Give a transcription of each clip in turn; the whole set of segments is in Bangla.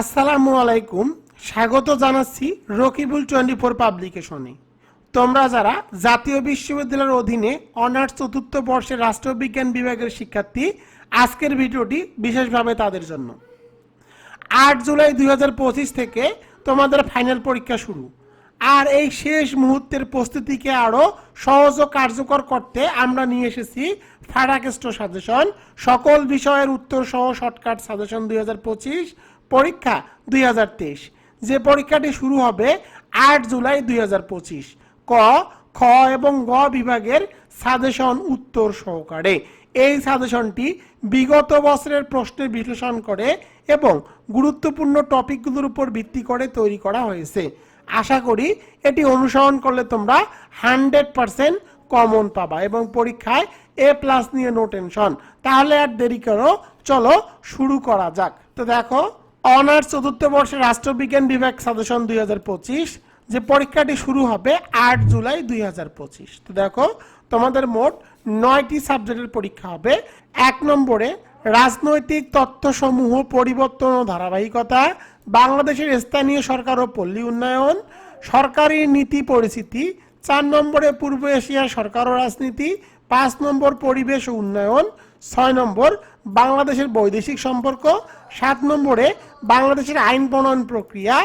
আসসালামু আলাইকুম। স্বাগত জানাচ্ছি রকিবুল টোয়েন্টি ফোর পাবলিকেশনে। তোমরা যারা জাতীয় বিশ্ববিদ্যালয়ের অধীনে অনার্স চতুর্থ বর্ষের রাষ্ট্রবিজ্ঞান বিভাগের শিক্ষার্থী, আজকের ভিডিওটি বিশেষভাবে তাদের জন্য। আট জুলাই দুই হাজার পঁচিশ থেকে তোমাদের ফাইনাল পরীক্ষা শুরু। আর এই শেষ মুহূর্তের প্রস্তুতিকে আরও সহজ ও কার্যকর করতে আমরা নিয়ে এসেছি ফারাকেস্ট সাজেশন। সকল বিষয়ের উত্তর সহ শর্টকাট সাজেশন দুই হাজার পঁচিশ। পরীক্ষা দুই হাজার তেইশ। যে পরীক্ষাটি শুরু হবে আট জুলাই দুই হাজার পঁচিশ। ক, খ এবং গ বিভাগের সাজেশন উত্তর সহকারে। এই সাজেশনটি বিগত বছরের প্রশ্নের বিশ্লেষণ করে এবং গুরুত্বপূর্ণ টপিকগুলোর উপর ভিত্তি করে তৈরি করা হয়েছে। আশা করি এটি অনুসরণ করলে তোমরা হান্ড্রেড পারসেন্ট কমন পাবা এবং পরীক্ষায় এ প্লাস নিয়ে নো টেনশন তাহলে আর দেরি করো, চলো শুরু করা যাক। তো দেখো অনার্স চতুর্থ বর্ষের রাষ্ট্রবিজ্ঞান বিভাগ সাজেশন দুই হাজার পঁচিশ, যে পরীক্ষাটি শুরু হবে আট জুলাই দুই হাজার পঁচিশ। তো দেখো, তোমাদের মোট নয়টি সাবজেক্টের পরীক্ষা হবে। এক নম্বরে, রাজনৈতিক তথ্যসমূহ পরিবর্তন ও ধারাবাহিকতা, বাংলাদেশের স্থানীয় সরকার ও পল্লী উন্নয়ন, সরকারি নীতি পরিস্থিতি, চার নম্বরে পূর্ব এশিয়ার সরকার ও রাজনীতি, পাঁচ নম্বর পরিবেশ ও উন্নয়ন, ছয় নম্বর বাংলাদেশের বৈদেশিক সম্পর্ক, সাত নম্বরে বাংলাদেশের আইন প্রণয়ন প্রক্রিয়া,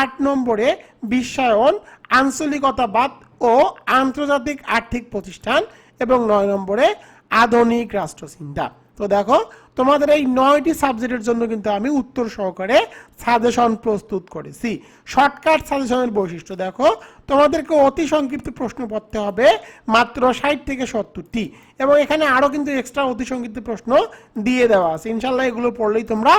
আট নম্বরে বিশ্বায়ন, আঞ্চলিকতাবাদ ও আন্তর্জাতিক আর্থিক প্রতিষ্ঠান এবং নয় নম্বরে আধুনিক রাষ্ট্রচিন্তা। তো দেখো তোমাদের এই নয়টি সাবজেক্টের জন্য কিন্তু আমি উত্তর সহকারে সাজেশন প্রস্তুত করেছি। শর্টকাট সাজেশনের বৈশিষ্ট্য দেখো, তোমাদেরকে অতি সংক্ষিপ্ত প্রশ্ন পড়তে হবে মাত্র ষাট থেকে সত্তরটি এবং এখানে আরও কিন্তু এক্সট্রা অতি সংক্ষিপ্ত প্রশ্ন দিয়ে দেওয়া আছে। ইনশাল্লাহ এগুলো পড়লেই তোমরা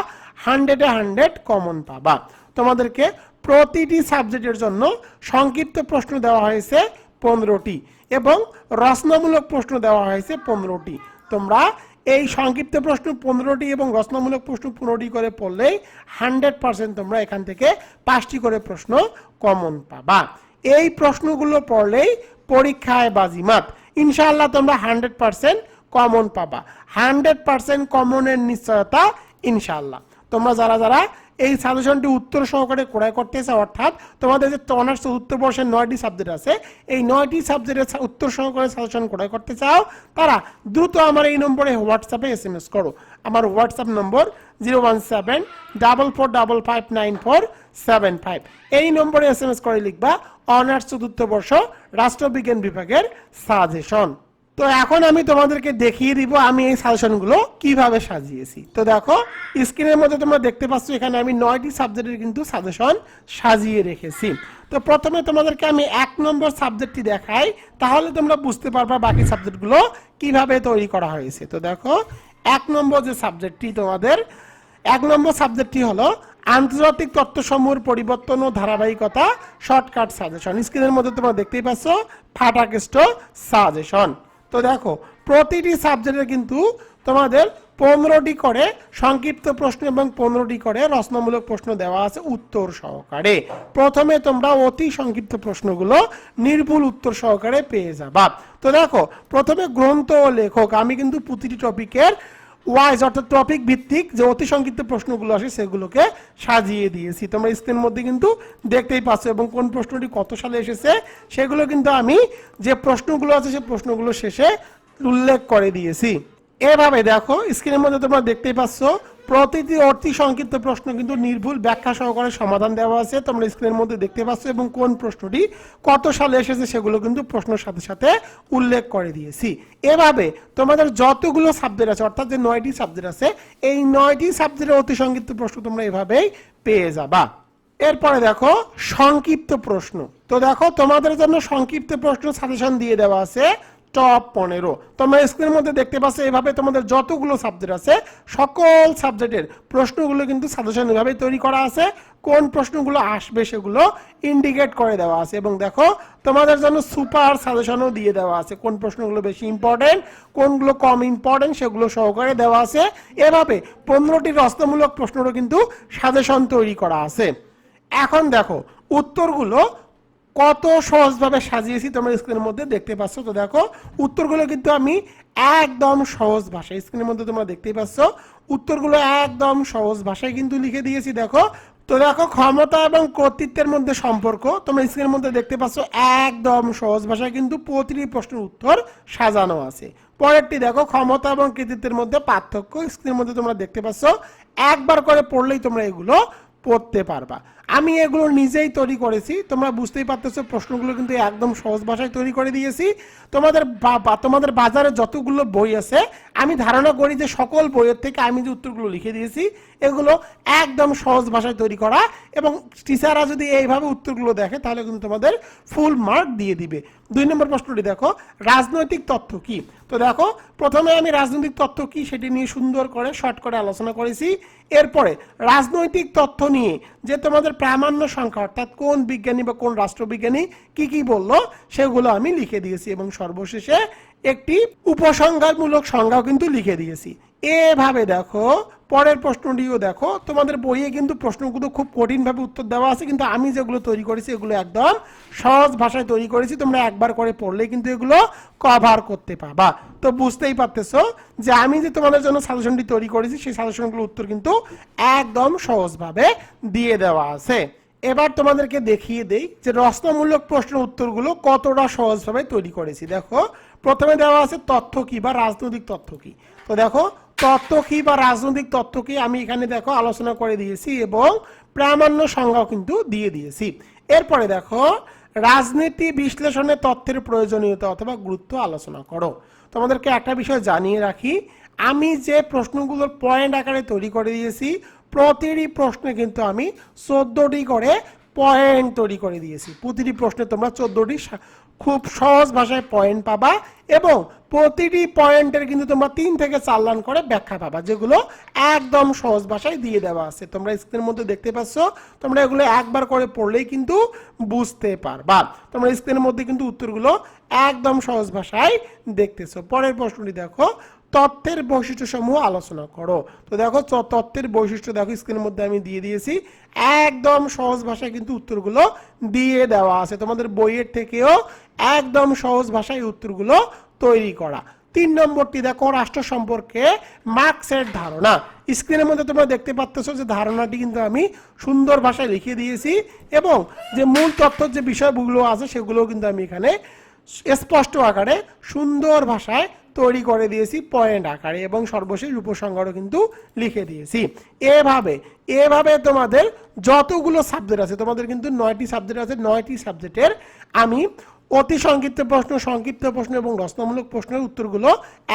হান্ড্রেডে হান্ড্রেড কমন পাবা। তোমাদেরকে প্রতিটি সাবজেক্টের জন্য সংক্ষিপ্ত প্রশ্ন দেওয়া হয়েছে পনেরোটি এবং রচনামূলক প্রশ্ন দেওয়া হয়েছে পনেরোটি। তোমরা এই সংক্ষিপ্ত প্রশ্ন পনেরোটি এবং রচনামূলক প্রশ্ন পনেরোটি করে পড়লেই হান্ড্রেড পার্সেন্ট তোমরা এখান থেকে পাঁচটি করে প্রশ্ন কমন পাবা। এই প্রশ্নগুলো পড়লেই পরীক্ষায় বাজিমাত। ইনশাআল্লাহ তোমরা হান্ড্রেড পার্সেন্ট কমন পাবা। হান্ড্রেড পার্সেন্ট কমনের নিশ্চয়তা ইনশাআল্লাহ। তোমরা যারা যারা এই সাজেশনটি উত্তর সহকারে ক্রয় করতে চাও অর্থাৎ তোমাদের যে অনার্স উত্তর বর্ষের নয়টি সাবজেক্ট আছে, এই নয়টি সাবজেক্টের উত্তর সহকারে সাজেশন ক্রয় করতে চাও, তারা দ্রুত আমার এই নম্বরে হোয়াটসঅ্যাপে এস এম এস করো। আমার WhatsApp number zero one seven double four double five nine four seven five এই নম্বরে এস এম এস করে লিখবা অনার্স চতুর্থ বর্ষ রাষ্ট্রবিজ্ঞান বিভাগের সাজেশন তো এখন আমি তোমাদেরকে দেখিয়ে দিব আমি এই সাজেশনগুলো কীভাবে সাজিয়েছি। তো দেখো, স্ক্রিনের মধ্যে তোমরা দেখতে পাচ্ছ, এখানে আমি নয়টি সাবজেক্টের কিন্তু সাজেশন সাজিয়ে রেখেছি। তো প্রথমে তোমাদেরকে আমি এক নম্বর সাবজেক্টটি দেখাই, তাহলে তোমরা বুঝতে পারবা বাকি সাবজেক্টগুলো কীভাবে তৈরি করা হয়েছে। তো দেখো, এক নম্বর যে সাবজেক্টটি তোমাদের, এক নম্বর সাবজেক্টটি হলো আন্তর্জাতিক তত্ত্বসমূহের পরিবর্তন ও ধারাবাহিকতা শর্টকাট সাজেশন স্ক্রিনের মধ্যে তোমরা দেখতেই পাচ্ছ ফাটাকেস্ট সাজেশন তো দেখো, প্রতিটি সাবজেক্টের কিন্তু তোমাদের পনেরোটি করে সংক্ষিপ্ত প্রশ্ন এবং পনেরোটি করে রচনামূলক প্রশ্ন দেওয়া আছে উত্তর সহকারে। প্রথমে তোমরা অতি সংক্ষিপ্ত প্রশ্নগুলো নির্ভুল উত্তর সহকারে পেয়ে যাবা। তো দেখো, প্রথমে গ্রন্থ ও লেখক, আমি কিন্তু প্রতিটি টপিকের ওয়াইজ অর্থাৎ টপিক ভিত্তিক যে অতি সংক্ষিপ্ত প্রশ্নগুলো আসে সেগুলোকে সাজিয়ে দিয়েছি। তোমরা স্ক্রিনের মধ্যে কিন্তু দেখতেই পাচ্ছ এবং কোন প্রশ্নটি কত সালে এসেছে সেগুলো কিন্তু আমি যে প্রশ্নগুলো আছে সে প্রশ্নগুলো শেষে উল্লেখ করে দিয়েছি। এভাবে দেখো স্ক্রিনের মধ্যে তোমরা দেখতেই পাচ্ছ প্রতিটি অতি সংক্ষিপ্ত প্রশ্ন কিন্তু নির্ভুল ব্যাখ্যা সহকারে সমাধান দেওয়া আছে। তোমরা স্ক্রিনের মধ্যে দেখতে পাচ্ছ এবং কোন প্রশ্নটি কত সালে এসেছে সেগুলো কিন্তু প্রশ্নের সাথে সাথে উল্লেখ করে দিয়েছি। এভাবে তোমাদের যতগুলো সাবজেক্ট আছে, অর্থাৎ যে নয়টি সাবজেক্ট আছে, এই নয়টি সাবজেক্টের অতি সংক্ষিপ্ত প্রশ্ন তোমরা এভাবেই পেয়ে যাবা। এরপরে দেখো, সংক্ষিপ্ত প্রশ্ন। তো দেখো, তোমাদের জন্য সংক্ষিপ্ত প্রশ্ন সাজেশন দিয়ে দেওয়া আছে। টপ পনেরো। তোমরা স্ক্রিনের মধ্যে দেখতে পাচ্ছ এভাবে তোমাদের যতগুলো সাবজেক্ট আছে, সকল সাবজেক্টের প্রশ্নগুলো কিন্তু সাজেশন তৈরি করা আছে। কোন প্রশ্নগুলো আসবে সেগুলো ইন্ডিকেট করে দেওয়া আছে। এবং দেখো, তোমাদের জন্য সুপার সাজেশনও দিয়ে দেওয়া আছে কোন প্রশ্নগুলো বেশি ইম্পর্টেন্ট কোনগুলো কম ইম্পর্টেন্ট সেগুলো সহকারে দেওয়া আছে। এভাবে পনেরোটি রস্তমূলক প্রশ্নেরও কিন্তু সাজেশন তৈরি করা আছে। এখন দেখো, উত্তরগুলো কত সহজভাবে সাজিয়েছি তোমরা স্ক্রিনের মধ্যে দেখতে পাচ্ছ। তো দেখো, উত্তরগুলো কিন্তু আমি একদম সহজ ভাষায় স্ক্রিনের মধ্যে তোমরা দেখতেই পাচ্ছ। উত্তরগুলো একদম সহজ ভাষায় কিন্তু লিখে দিয়েছি, দেখো। তো দেখো, ক্ষমতা এবং কর্তৃত্বের মধ্যে সম্পর্ক, তোমরা স্ক্রিনের মধ্যে দেখতে পাচ্ছ, একদম সহজ ভাষায় কিন্তু প্রতিটি প্রশ্নের উত্তর সাজানো আছে। পরেরটি দেখো, ক্ষমতা এবং কৃতিত্বের মধ্যে পার্থক্য স্ক্রিনের মধ্যে তোমরা দেখতে পাচ্ছ। একবার করে পড়লেই তোমরা এগুলো পড়তে পারবা। আমি এগুলো নিজেই তৈরি করেছি। তোমরা বুঝতেই পারতেছো, প্রশ্নগুলো কিন্তু একদম সহজ ভাষায় তৈরি করে দিয়েছি। তোমাদের তোমাদের বাজারে যতগুলো বই আছে, আমি ধারণা করি যে সকল বইয়ের থেকে আমি যে উত্তরগুলো লিখে দিয়েছি, এগুলো একদম সহজ ভাষায় তৈরি করা এবং টিচাররা যদি এইভাবে উত্তরগুলো দেখে, তাহলে কিন্তু তোমাদের ফুল মার্ক দিয়ে দিবে। দুই নম্বর প্রশ্নটি দেখো, রাজনৈতিক তথ্য কি? তো দেখো, প্রথমে আমি রাজনৈতিক তথ্য কি সেটি নিয়ে সুন্দর করে শর্ট করে আলোচনা করেছি। এরপরে, রাজনৈতিক তথ্য নিয়ে, যে তোমাদের প্রামাণ্য সংখ্যা, অর্থাৎ কোন বিজ্ঞানী বা কোন রাষ্ট্রবিজ্ঞানী কি কি বলল, সেগুলো আমি লিখে দিয়েছি এবং সর্বশেষে একটি উপসংহারমূলক সংজ্ঞাও কিন্তু লিখে দিয়েছি। এভাবে দেখো, পরের প্রশ্নটিও দেখো, তোমাদের বইয়ে কিন্তু প্রশ্নগুলো খুব কঠিনভাবে উত্তর দেওয়া আছে, কিন্তু আমি যেগুলো তৈরি করেছি এগুলো একদম সহজ ভাষায় তৈরি করেছি, তোমরা একবার করে পড়লে কিন্তু এগুলো কভার করতে পারবা। তো বুঝতেই পারতেছো যে আমি যে তোমাদের জন্য সাজেশনটি তৈরি করেছি, সেই সাজেশনগুলোর উত্তর কিন্তু একদম সহজভাবে দিয়ে দেওয়া আছে। এবার তোমাদেরকে দেখিয়ে দেই যে রচনামূলক প্রশ্নের উত্তরগুলো কতটা সহজভাবে তৈরি করেছি। দেখো, প্রথমে দেওয়া আছে তথ্য কি বা রাজনৈতিক তথ্য কি? তো দেখো, তথ্য কি বা রাজনৈতিক তথ্য কি আমি এখানে দেখো আলোচনা করে দিয়েছি এবং প্রামাণ্য সংজ্ঞাও কিন্তু দিয়ে দিয়েছি। এরপরে দেখো রাজনীতি বিশ্লেষণে তথ্যের প্রয়োজনীয়তা অথবা গুরুত্ব আলোচনা করো। তোমাদেরকে একটা বিষয় জানিয়ে রাখি, আমি যে প্রশ্নগুলোর পয়েন্ট আকারে তৈরি করে দিয়েছি, প্রতিটি প্রশ্নে কিন্তু আমি চোদ্দটি করে পয়েন্ট তৈরি করে দিয়েছি। প্রতিটি প্রশ্নে তোমরা চোদ্দটি খুব সহজ ভাষায় পয়েন্ট পাবা এবং প্রতিটি পয়েন্টের কিন্তু তোমরা তিন থেকে চার লাইন করে ব্যাখ্যা পাবা, যেগুলো একদম সহজ ভাষায় দিয়ে দেওয়া আছে। তোমরা স্ক্রিনের মধ্যে দেখতে পাচ্ছ, তোমরা এগুলো একবার করে পড়লেই কিন্তু বুঝতে পারবা। তোমরা স্ক্রিনের মধ্যে কিন্তু উত্তরগুলো একদম সহজ ভাষায় দেখতেছো। পরের প্রশ্নটি দেখো তথ্যের বৈশিষ্ট্য সমূহ আলোচনা করো। তো দেখো তত্ত্বের বৈশিষ্ট্য দেখো স্ক্রিনের মধ্যে আমি দিয়ে দিয়েছি। একদম সহজ ভাষায় কিন্তু উত্তরগুলো দিয়ে দেওয়া আছে। তোমাদের বইয়ের থেকেও একদম সহজ ভাষায় উত্তরগুলো তৈরি করা। তিন নম্বরটি দেখো, রাষ্ট্র সম্পর্কে মার্কসের ধারণা। স্ক্রিনের মধ্যে তোমরা দেখতে পাচ্ছ যে ধারণাটি কিন্তু আমি সুন্দর ভাষায় লিখে দিয়েছি এবং যে মূল তথ্যের যে বিষয়গুলো আছে সেগুলো কিন্তু আমি এখানে স্পষ্ট আকারে সুন্দর ভাষায় তৈরি করে দিয়েছি পয়েন্ট আকারে এবং সর্বশেষ উপসংহারও কিন্তু লিখে দিয়েছি। এভাবে এভাবে তোমাদের যতগুলো সাবজেক্ট আছে, তোমাদের কিন্তু নয়টি সাবজেক্ট আছে, নয়টি সাবজেক্টের আমি অতি সংক্ষিপ্ত প্রশ্ন সংক্ষিপ্ত প্রশ্ন এবং রচনামূলক প্রশ্নের উত্তরগুলো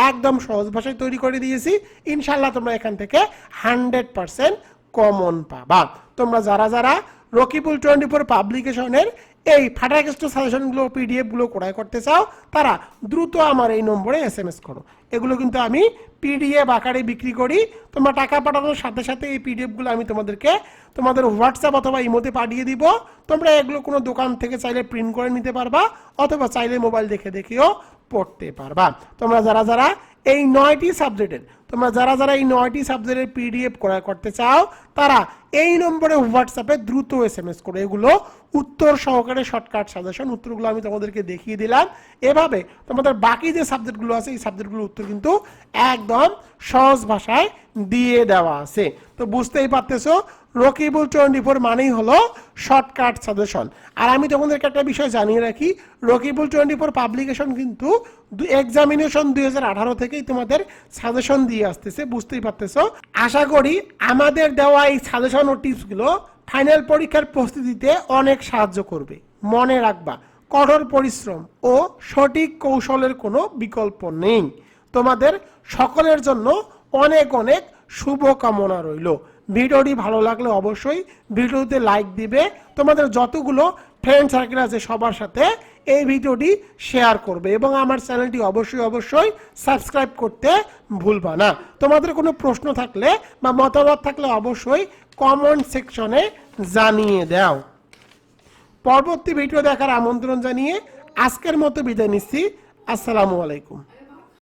একদম সহজ ভাষায় তৈরি করে দিয়েছি। ইনশাল্লাহ তোমরা এখান থেকে হান্ড্রেড পার্সেন্ট কমন পাবা। তোমরা যারা যারা রকিবুল টোয়েন্টি ফোর পাবলিকেশনের এই ফাটাকেস্ট সাজেশনগুলো পিডিএফগুলো ক্রয় করতে চাও, তারা দ্রুত আমার এই নম্বরে এস এম এস করো। এগুলো কিন্তু আমি পিডিএফ আকারে বিক্রি করি। তোমরা টাকা পাঠানোর সাথে সাথে এই পিডিএফগুলো আমি তোমাদেরকে তোমাদের হোয়াটসঅ্যাপ অথবা ইমোতে পাঠিয়ে দিব। তোমরা এগুলো কোনো দোকান থেকে চাইলে প্রিন্ট করে নিতে পারবা, অথবা চাইলে মোবাইল দেখে দেখেও পড়তে পারবা। তোমরা যারা যারা এই নয়টি সাবজেক্টের তোমরা যারা যারা এই নয়টি সাবজেক্টের পিডিএফ ক্রয় করতে চাও, তারা এই নম্বরে হোয়াটসঅ্যাপে দ্রুত এস এম এস করে। এগুলো উত্তর সহকারে শর্টকাট সাজেশন উত্তরগুলো আমি তোমাদেরকে দেখিয়ে দিলাম। এভাবে তোমাদের বাকি যে সাবজেক্টগুলো আছে, এই সাবজেক্টগুলোর উত্তর কিন্তু একদম সহজ ভাষায় দিয়ে দেওয়া আছে। তো বুঝতেই পারতেছো, রকিবুল টোয়েন্টি ফোর মানেই হলো শর্টকাট সাজেশন আর আমি তোমাদেরকে একটা বিষয় জানিয়ে রাখি, রকিবুল টোয়েন্টি ফোর পাবলিকেশন কিন্তু এক্সামিনেশন দুই হাজার আঠারো থেকেই তোমাদের সাজেশন দিয়ে আসতেছে, বুঝতেই পারতেছো। আশা করি আমাদের দেওয়া এই সাজেশন ও টিপসগুলো ফাইনাল পরীক্ষার প্রস্তুতিতে অনেক সাহায্য করবে। মনে রাখবা, কঠোর পরিশ্রম ও সঠিক কৌশলের কোনো বিকল্প নেই। তোমাদের সকলের জন্য অনেক অনেক শুভকামনা রইল। ভিডিওটি ভালো লাগলে অবশ্যই ভিডিওতে লাইক দিবে। তোমাদের যতগুলো ফ্রেন্ড সার্কেল আছে সবার সাথে এই ভিডিওটি শেয়ার করবে এবং আমার চ্যানেলটি অবশ্যই অবশ্যই সাবস্ক্রাইব করতে ভুলবা না। তোমাদের কোনো প্রশ্ন থাকলে বা মতামত থাকলে অবশ্যই কমেন্ট সেকশনে জানিয়ে দাও। পরবর্তী ভিডিও দেখার আমন্ত্রণ জানিয়ে আজকের মতো বিদায় নিচ্ছি। আসসালামু আলাইকুম।